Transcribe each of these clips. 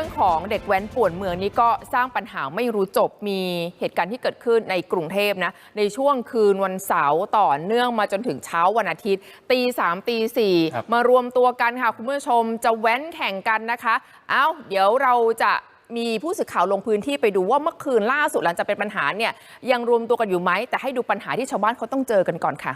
รื่องของเด็กแว้นป่วนเมืองนี้ก็สร้างปัญหาไม่รู้จบมีเหตุการณ์ที่เกิดขึ้นในกรุงเทพนะในช่วงคืนวันเสาร์ต่อเนื่องมาจนถึงเช้าวันอาทิตย์ ตีสามตีสี่ครับมารวมตัวกันค่ะ คุณผู้ชมจะแว้นแข่งกันนะคะเอ้าเดี๋ยวเราจะมีผู้สื่อข่าวลงพื้นที่ไปดูว่าเมื่อคืนล่าสุดหลังจากเป็นปัญหาเนี่ยยังรวมตัวกันอยู่ไหมแต่ให้ดูปัญหาที่ชาวบ้านเขาต้องเจอกันก่อนค่ะ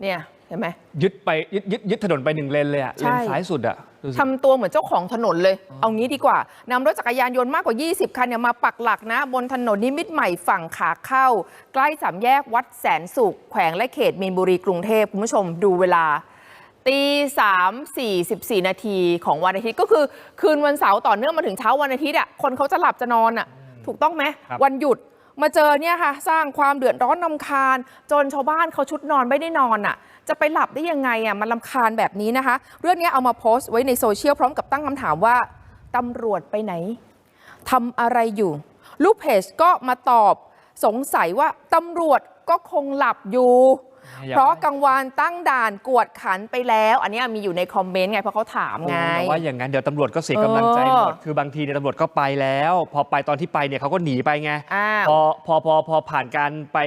เนี่ยเห็นไหม ยึดไปยึดยึดยึดถนนไปหนึ่งเลนเลยอะใช่ เลนซ้ายสุดอะดูสิ ทำตัวเหมือนเจ้าของถนนเลย เอางี้ดีกว่านำรถจักรยานยนต์มากกว่า 20 คันเนี่ยมาปักหลักนะ บนถนนนิมิตรใหม่ฝั่งขาเข้า ใกล้สามแยกวัดแสนสุข แขวงและเขตมีนบุรีกรุงเทพคุณผู้ชมดูเวลา ตีสามสี่สิบสี่นาทีของวันอาทิตย์ก็คือ คืนวันเสาร์ต่อเนื่องมาถึงเช้าวันอาทิตย์อะคนเขาจะหลับจะนอนอะ ถูกต้องไหมครับ วันหยุด มาเจอเนี่ยค่ะ สร้างความเดือดร้อนนำคาญ จนชาวบ้านเขาชุดนอนไม่ได้นอนอะ จะไปหลับได้ยังไงอะมันลำคาญแบบนี้นะคะ เรื่องนี้เอามาโพสต์ไว้ในโซเชียลพร้อมกับตั้งคำถามว่าตำรวจไปไหนทำอะไรอยู่ ลูกเพจก็มาตอบสงสัยว่าตำรวจก็คงหลับอยู่ เพราะกลางวันตั้งด่านกวดขันไปแล้ว อันนี้มีอยู่ในคอมเมนต์ไงเพราะเขาถามไงโอ้ว่าอย่างนั้นเดี๋ยวตำรวจก็เสียกำลังใจหมดเออคือบางทีเนี่ยตำรวจก็ไปแล้ว พอไปตอนที่ไปเนี่ยเขาก็หนีไปไงอ้าวพอพอพอพอผ่านการไป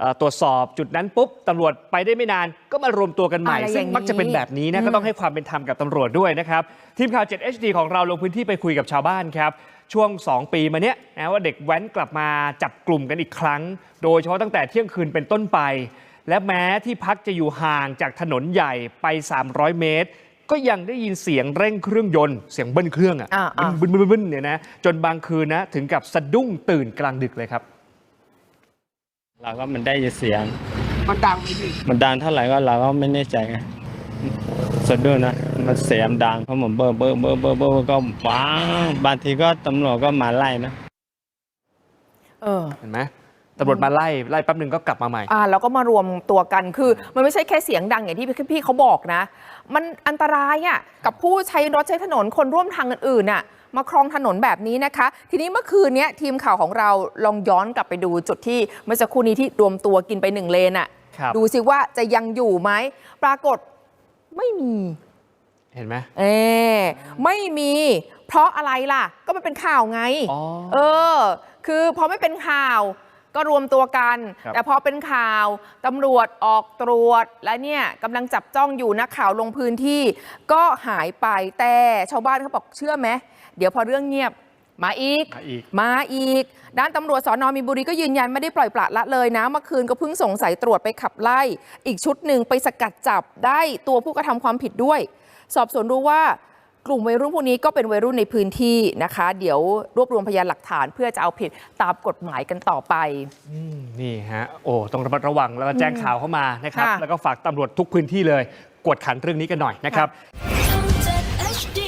เอ่อตรวจสอบจุดนั้นปุ๊บตำรวจไปได้ไม่นานก็มารวมตัวกันใหม่อะไรซึ่งอย่างนี้มักจะเป็นแบบนี้นะอืมก็ต้องให้ความเป็นธรรมกับตำรวจด้วยนะครับ ทีมข่าว 7HD ของเราลงพื้นที่ไปคุยกับชาวบ้านครับ ช่วง 2 ปีมาเนี้ยนะว่าเด็กแว้นกลับมาจับกลุ่มกันอีกครั้ง โดยเฉพาะตั้งแต่เที่ยงคืนเป็นต้นไป และแม้ที่พักจะอยู่ห่างจากถนนใหญ่ไป 300 เมตร ก็ยังได้ยินเสียงเร่งเครื่องยนต์ เสียงเบิ้ลเครื่องอะอ่าอ่า บึ้นบึ้นบึ้นบึ้นเนี่ยนะจนบางคืนนะถึงกับสะดุ้งตื่นกลางดึกเลยครับ เราก็มันได้ยินเสียง มันดังไหมพี่มันดังเท่าไหร่ก็เราก็ไม่แน่ใจไงสะดุ้งนะ มันเสียงดังเพราะมันเบอร์เบอร์เบอร์เบอร์เบอร์ก็ว้างบางทีก็ตำรวจก็มาไล่นะ เออ เห็นไหม ตำรวจมาไล่ไล่แป๊บหนึ่งก็กลับมาใหม่ อ่าแล้วก็มารวมตัวกันคือมันไม่ใช่แค่เสียงดังอย่างที่พี่พี่เขาบอกนะ มันอันตรายอะกับผู้ใช้รถใช้ถนนคนร่วมทางอื่นๆน่ะมาครองถนนแบบนี้นะคะ ทีนี้เมื่อคืนเนี้ยทีมข่าวของเราลองย้อนกลับไปดูจุดที่เมื่อสักครู่นี้ที่รวมตัวกินไปหนึ่งเลนอะครับดูสิว่าจะยังอยู่ไหมปรากฏไม่มี เห็นไหมเออไม่มี เพราะอะไรล่ะ ก็มันเป็นข่าวไงอ๋อเออ คือพอไม่เป็นข่าว ก็รวมตัวกันครับแต่พอเป็นข่าวตำรวจออกตรวจและเนี่ยกำลังจับจ้องอยู่นักข่าวลงพื้นที่ ก็หายไปแต่ชาวบ้านเขาบอกเชื่อไหมเดี๋ยวพอเรื่องเงียบมาอีก มาอีกมาอีกด้านตำรวจสอนอมีนบุรีก็ยืนยันไม่ได้ปล่อยปละละเลยนะ เมื่อคืนก็เพิ่งสงสัยตรวจไปขับไล่ อีกชุดหนึ่งไปสกัดจับได้ตัวผู้กระทำความผิดด้วย สอบสวนรู้ว่า กลุ่มวัยรุ่นพวกนี้ก็เป็นวัยรุ่นในพื้นที่นะคะ เดี๋ยวรวบรวมพยานหลักฐานเพื่อจะเอาผิดตามกฎหมายกันต่อไป อืมนี่ฮะโอ้ต้องระมัดระวังแล้วก็แจ้งข่าวเข้ามานะครับ ค่ะ แล้วก็ฝากตำรวจทุกพื้นที่เลย กวดขันเรื่องนี้กันหน่อยนะครับค่ะ